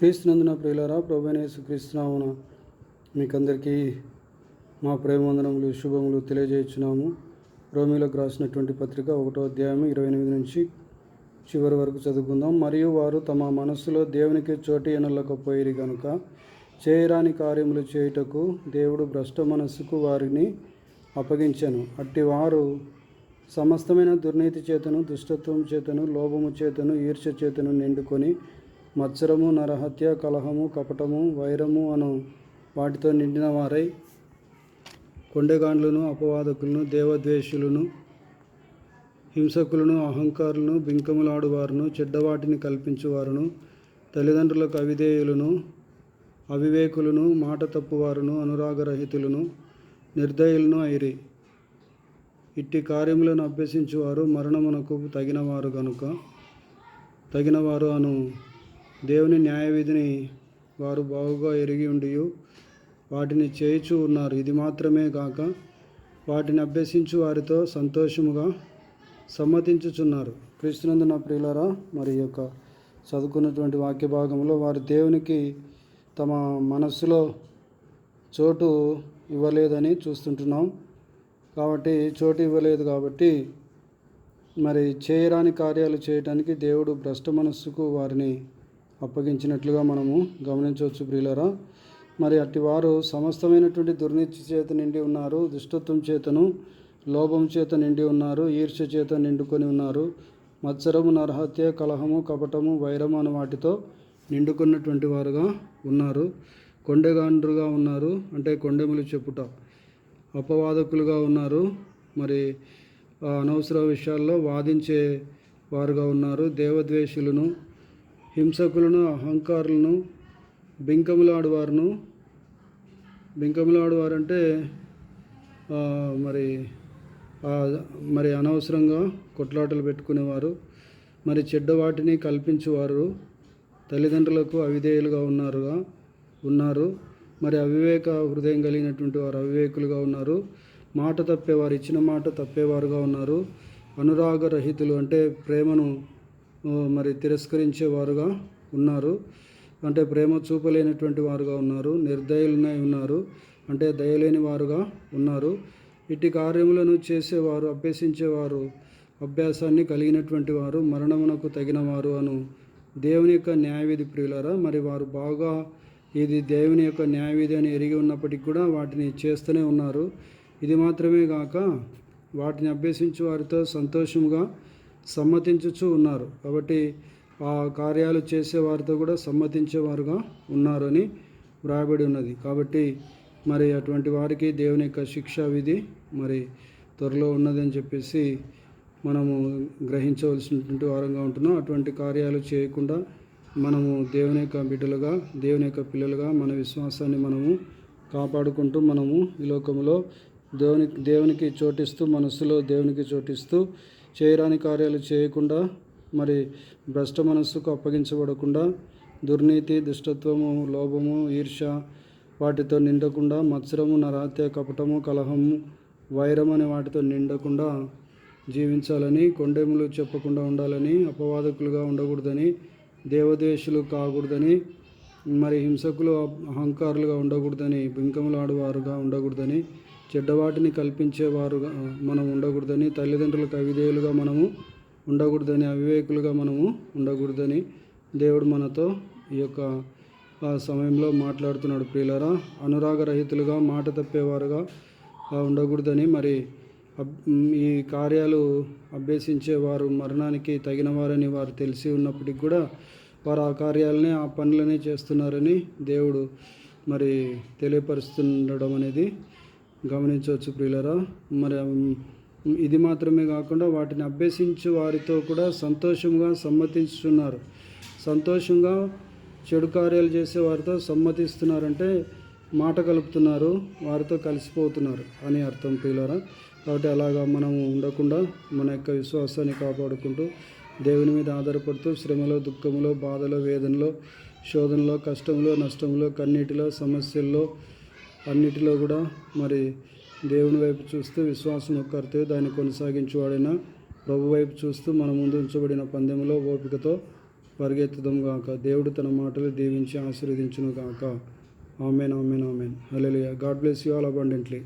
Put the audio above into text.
క్రీస్తునందున ప్రియులారా ప్రభునేసు క్రీస్తునామున మీకందరికీ మా ప్రేమవందనములు శుభములు తెలియజేస్తున్నాము రోమిలోకి రాసినటువంటి పత్రిక ఒకటో అధ్యాయం ఇరవై ఎనిమిది నుంచి చివరి వరకు చదువుకుందాం. మరియు వారు తమ మనస్సులో దేవునికి చోటు ఎనలేకపోయిరి కనుక చేయరాని కార్యములు చేయుటకు దేవుడు భ్రష్ట మనస్సుకు వారిని అప్పగించాను. అట్టి వారు సమస్తమైన దుర్నీతి చేతను దుష్టత్వం చేతను లోభము చేతను ఈర్ష్య చేతను నిండుకొని మత్సరము నరహత్య కలహము కపటము వైరము అను వాటితో నిండిన వారై కొండెగాండ్లను అపవాదకులను దేవద్వేషులను హింసకులను అహంకారులను బింకములాడువారును చెడ్డవాటిని కల్పించువారును తల్లిదండ్రులకు అవిధేయులను అవివేకులను మాట తప్పువారును అనురాగరహితులను నిర్దయులను ఐరి ఇట్టి కార్యములను అభ్యసించువారు మరణమునకు తగినవారు గనుక తగినవారు అను దేవుని న్యాయవిధిని వారు బాగుగా ఎరిగి ఉండి వాటిని చేయుచు ఉన్నారు. ఇది మాత్రమే కాక వాటిని అభ్యసించు వారితో సంతోషముగా సమ్మతించుచున్నారు. క్రీస్తునందు నా ప్రియులరా మరి యొక్క చదువుకున్నటువంటి వాక్య భాగంలో వారు దేవునికి తమ మనస్సులో చోటు ఇవ్వలేదని చూస్తుంటున్నాం. కాబట్టి చోటు ఇవ్వలేదు కాబట్టి మరి చేయరాని కార్యాలు చేయటానికి దేవుడు భ్రష్ట మనస్సుకు వారిని అప్పగించినట్లుగా మనము గమనించవచ్చు ప్రియులరా. మరి అట్టి వారు సమస్తమైనటువంటి దుర్నీతి చేత నిండి ఉన్నారు దుష్టత్వం చేతను లోభం చేత నిండి ఉన్నారు ఈర్ష్య చేత నిండుకొని ఉన్నారు మత్సరము నరహత్య కలహము కపటము వైరము అనే వాటితో నిండుకున్నటువంటి వారుగా ఉన్నారు. కొండెగాండ్రుగా ఉన్నారు అంటే కొండెములు చెప్పుట అపవాదకులుగా ఉన్నారు. మరి అనవసర విషయాల్లో వాదించే వారుగా ఉన్నారు దేవద్వేషులను హింసకులను అహంకారులను బింకములాడువారును. బింకములాడువారంటే అంటే మరి మరి అనవసరంగా కొట్లాటలు పెట్టుకునేవారు మరి చెడ్డ వాటిని తల్లిదండ్రులకు అవిధేయులుగా ఉన్నారుగా ఉన్నారు. మరి అవివేక హృదయం కలిగినటువంటి వారు అవివేకులుగా ఉన్నారు. మాట తప్పేవారు ఇచ్చిన మాట తప్పేవారుగా ఉన్నారు. అనురాగ రహితులు అంటే ప్రేమను మరి తిరస్కరించేవారుగా ఉన్నారు. అంటే ప్రేమ చూపలేనటువంటి వారుగా ఉన్నారు. నిర్దయులనై ఉన్నారు. అంటే దయలేని వారుగా ఉన్నారు. ఇట్టి కార్యములను చేసేవారు అభ్యసించేవారు అభ్యాసాన్ని కలిగినటువంటి వారు మరణమునకు తగిన వారు అను దేవుని యొక్క న్యాయవిధి ప్రియులరా మరి వారు బాగా ఇది దేవుని యొక్క న్యాయవిధి అని ఎరిగి ఉన్నప్పటికీ కూడా వాటిని చేస్తూనే ఉన్నారు. ఇది మాత్రమే కాక వాటిని అభ్యసించే వారితో సంతోషంగా సమ్మతించుచు ఉన్నారు. కాబట్టి ఆ కార్యాలు చేసేవారితో కూడా సమ్మతించేవారుగా ఉన్నారని వ్రాయబడి ఉన్నది. కాబట్టి మరి అటువంటి వారికి దేవుని యొక్క శిక్షా విధి మరి త్వరలో ఉన్నదని చెప్పేసి మనము గ్రహించవలసినటువంటి వారంగా ఉంటున్నాం. అటువంటి కార్యాలు చేయకుండా మనము దేవుని యొక్క బిడ్డలుగా దేవుని యొక్క పిల్లలుగా మన విశ్వాసాన్ని మనము కాపాడుకుంటూ మనము ఈ లోకంలో దేవుని దేవునికి చోటిస్తూ మనస్సులో దేవునికి చోటిస్తూ చేయరాని కార్యాలు చేయకుండా మరి భ్రష్ట మనస్సుకు అప్పగించబడకుండా దుర్నీతి దుష్టత్వము లోభము ఈర్ష వాటితో నిండకుండా మత్సరము నరాత్య కపటము కలహము వైరం అనే వాటితో నిండకుండా జీవించాలని కొండెములు చెప్పకుండా ఉండాలని అపవాదకులుగా ఉండకూడదని దేవదేశులు కాకూడదని మరి హింసకులు అహంకారులుగా ఉండకూడదని బింకములాడువారుగా ఉండకూడదని చెడ్డవాటిని కల్పించేవారుగా మనం ఉండకూడదని తల్లిదండ్రులకు అవిధేయులుగా మనము ఉండకూడదని అవివేకులుగా మనము ఉండకూడదని దేవుడు మనతో ఈ యొక్క ఆ సమయంలో మాట్లాడుతున్నాడు ప్రియులరా. అనురాగరహితులుగా మాట తప్పేవారుగా ఉండకూడదని మరి అబ్- ఈ కార్యాలు అభ్యసించేవారు మరణానికి తగిన వారని వారు తెలిసి ఉన్నప్పటికి కూడా వారు ఆ కార్యాలనే ఆ పనులనే చేస్తున్నారని దేవుడు మరి తెలియపరుస్తుండడం అనేది గమనించవచ్చు ప్రియులరా. మరి ఇది మాత్రమే కాకుండా వాటిని అభ్యసించే వారితో కూడా సంతోషంగా సమ్మతిస్తున్నారు. సంతోషంగా చెడు కార్యాలు చేసే వారితో సమ్మతిస్తున్నారంటే మాట కలుపుతున్నారు వారితో కలిసిపోతున్నారు అని అర్థం ప్రియులరా. కాబట్టి అలాగా మనం ఉండకుండా మన యొక్క విశ్వాసాన్ని కాపాడుకుంటూ దేవుని మీద ఆధారపడుతూ శ్రమలో దుఃఖంలో బాధలో వేదనలో శోధనలో కష్టంలో నష్టంలో కన్నీటిలో సమస్యల్లో అన్నిటిలో కూడా మరి దేవుని వైపు చూస్తూ విశ్వాసం ఒక్కరితే దాన్ని కొనసాగించేవాడైనా ప్రభు వైపు చూస్తూ మన ముందు ఉంచబడిన పందెంలో ఓపికతో పరిగెత్తుదాం గాక. దేవుడు తన మాటలు దీవించి ఆశీర్వదించును గాక. Amen amen amen. Hallelujah God bless you all abundantly